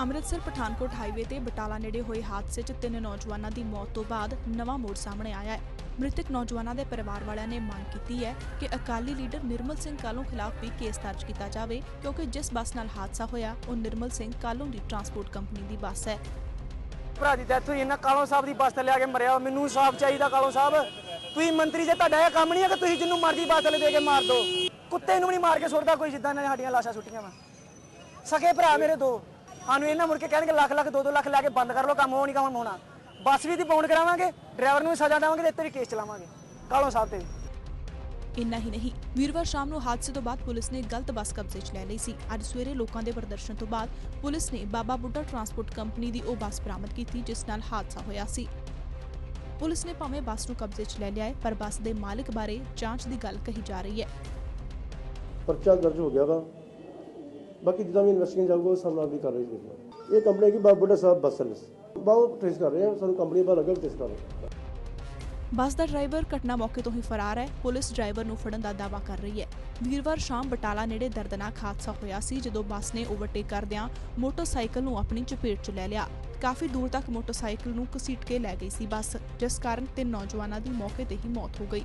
Amritsar Pathankot highway ਤੇ ਬਟਾਲਾ ਨੇੜੇ ਹੋਏ ਹਾਦਸੇ 'ਚ ਤਿੰਨ ਨੌਜਵਾਨਾਂ ਦੀ ਮੌਤ ਤੋਂ ਬਾਅਦ ਨਵਾਂ ਮੋੜ ਸਾਹਮਣੇ ਆਇਆ ਹੈ। ਮ੍ਰਿਤਕ ਨੌਜਵਾਨਾਂ ਦੇ ਪਰਿਵਾਰ ਵਾਲਿਆਂ ਨੇ ਮੰਗ ਕੀਤੀ ਹੈ ਕਿ ਅਕਾਲੀ ਲੀਡਰ ਨਿਰਮਲ ਸਿੰਘ ਕਾਲੋਂ ਖਿਲਾਫ ਵੀ ਕੇਸ ਦਰਜ ਕੀਤਾ ਜਾਵੇ, ਕਿਉਂਕਿ ਜਿਸ ਬੱਸ ਨਾਲ ਹਾਦਸਾ ਹੋਇਆ, ਉਹ ਨਿਰਮਲ ਸਿੰਘ ਕਾਲੋਂ ਦੀ ਟਰਾਂਸਪੋਰਟ ਕੰਪਨੀ ਦੀ ਬੱਸ ਹੈ। ਭਰਾ ਦੀ ਡੈਥ ਹੋਈ ਇਹਨਾਂ ਕਾਲੋਂ ਸਾਹਿਬ ਦੀ ਬੱਸ ਤੇ ਲਿਆ ਕੇ ਮਰਿਆ, ਮੈਨੂੰ ਇਨਸਾਫ ਚਾਹੀਦਾ ਕਾਲੋਂ ਸਾਹਿਬ। ਤੁਸੀਂ ਮੰਤਰੀ ਜੇ, ਤੁਹਾਡਾ ਇਹ ਕੰਮ ਨਹੀਂ ਹੈ ਕਿ ਤੁਸੀਂ ਜਿੰਨੂੰ ਮਰਜ਼ੀ ਬੱਸ ਥੱਲੇ ਦੇ ਕੇ ਮਾਰ ਦਿਓ। ਕੁੱਤੇ ਨੂੰ ਨਹੀਂ ਮਾਰ ਕੇ ਸੁੱਟਦਾ ਕੋਈ, ਜਿੱਦਾਂ ਨੇ ਸਾਡੀਆਂ ਲਾਸ਼ਾਂ ਸੁੱਟੀਆਂ ਵਾ। ਸਕੇ ਭਰਾ ਮੇਰੇ ਦੋ। ਸਾਨੂੰ ਇਹਨਾਂ ਮੁੜ ਕੇ ਕਹਿਣਗੇ ਲੱਖ ਲੱਖ 2-2 ਲੱਖ ਲੈ ਕੇ ਬੰਦ ਕਰ ਲਓ ਕੰਮ ਉਹ ਨਹੀਂ ਕੰਮ ਹੋਣਾ। ਬੱਸ ਵੀ ਦੀ ਪਾਉਂਡ ਕਰਾਵਾਂਗੇ ਡਰਾਈਵਰ ਨੂੰ ਵੀ ਸਜ਼ਾ ਦੇਵਾਂਗੇ ਤੇ ਇੱਥੇ ਵੀ ਕੇਸ ਚਲਾਵਾਂਗੇ। ਕਾਲੋਂ ਸਾਹਿਬ ਤੇ ਇੰਨਾ ਹੀ ਨਹੀਂ ਵੀਰਵਾਰ ਸ਼ਾਮ ਨੂੰ ਹਾਦਸੇ ਤੋਂ ਬਾਅਦ ਪੁਲਿਸ ਨੇ ਗਲਤ ਬੱਸ ਕਬਜ਼ੇ 'ਚ ਲੈ ਲਈ ਸੀ। ਅੱਜ ਸਵੇਰੇ ਲੋਕਾਂ ਦੇ ਪ੍ਰਦਰਸ਼ਨ ਤੋਂ ਬਾਅਦ ਪੁਲਿਸ ਨੇ ਬਾਬਾ ਬੁੱਢਾ ਟਰਾਂਸਪੋਰਟ ਕੰਪਨੀ ਦੀ ਉਹ ਬੱਸ ਬਰਾਮਦ ਕੀਤੀ ਜਿਸ ਨਾਲ ਹਾਦਸਾ ਹੋਇਆ ਸੀ। ਪੁਲਿਸ ਨੇ ਭਾਵੇਂ ਬੱਸ ਨੂੰ ਕਬਜ਼ੇ 'ਚ ਲੈ ਲਿਆ ਹੈ ਪਰ ਬੱਸ ਦੇ ਮਾਲਕ ਬਾਰੇ ਜਾਂਚ ਦੀ ਗੱਲ ਕਹੀ ਜਾ ਰਹੀ ਹੈ। ਪਰਚਾ ਦਰਜ ਹੋ ਗਿਆ ਵਾ। ਬਾਕੀ ਜਿੱਦਾਂ ਵੀ ਇਨਵੈਸਟੀਗੇਸ਼ਨ ਜਾਊਗਾ, ਉਸ ਸਾਹਮਣੇ ਵੀ ਕਾਰਵਾਈ ਕਰਾਂਗੇ ਇਹ ਕੰਪਨੀ ਕੀ ਬਾਬੂਡਾ ਸਾਹਿਬ ਬੱਸ ਸਰਵਿਸ ਬਹੁਤ ਟ੍ਰੇਸ ਕਰ ਰਹੇ ਆ, ਸਾਨੂੰ ਕੰਪਨੀ ਪਤਾ ਲੱਗਾ ਟ੍ਰੇਸ ਕਰ ਰਹੇ ਬੱਸ ਦਾ ਡਰਾਈਵਰ ਘਟਨਾ ਮੌਕੇ ਤੋਂ ਹੀ ਫਰਾਰ ਹੈ। ਪੁਲਿਸ ਡਰਾਈਵਰ ਨੂੰ ਫੜਨ ਦਾ ਦਾਅਵਾ ਕਰ ਰਹੀ ਹੈ। ਵੀਰਵਾਰ ਸ਼ਾਮ ਬਟਾਲਾ ਨੇੜੇ ਦਰਦਨਾਕ ਹਾਦਸਾ ਹੋਇਆ ਸੀ, ਜਦੋਂ ਬੱਸ ਨੇ ਓਵਰਟੇਕ ਕਰਦਿਆਂ ਮੋਟਰਸਾਈਕਲ ਨੂੰ ਆਪਣੀ ਚਪੇਟ 'ਚ ਲੈ ਲਿਆ। ਕਾਫੀ ਦੂਰ ਤੱਕ ਮੋਟਰਸਾਈਕਲ ਨੂੰ ਘਸੀਟ ਕੇ ਲੈ ਗਈ ਸੀ ਬੱਸ। ਜਿਸ ਕਾਰਨ ਤਿੰਨ ਨੌਜਵਾਨਾਂ ਦੀ ਮੌਕੇ ਤੇ ਹੀ ਮੌਤ ਹੋ ਗਈ।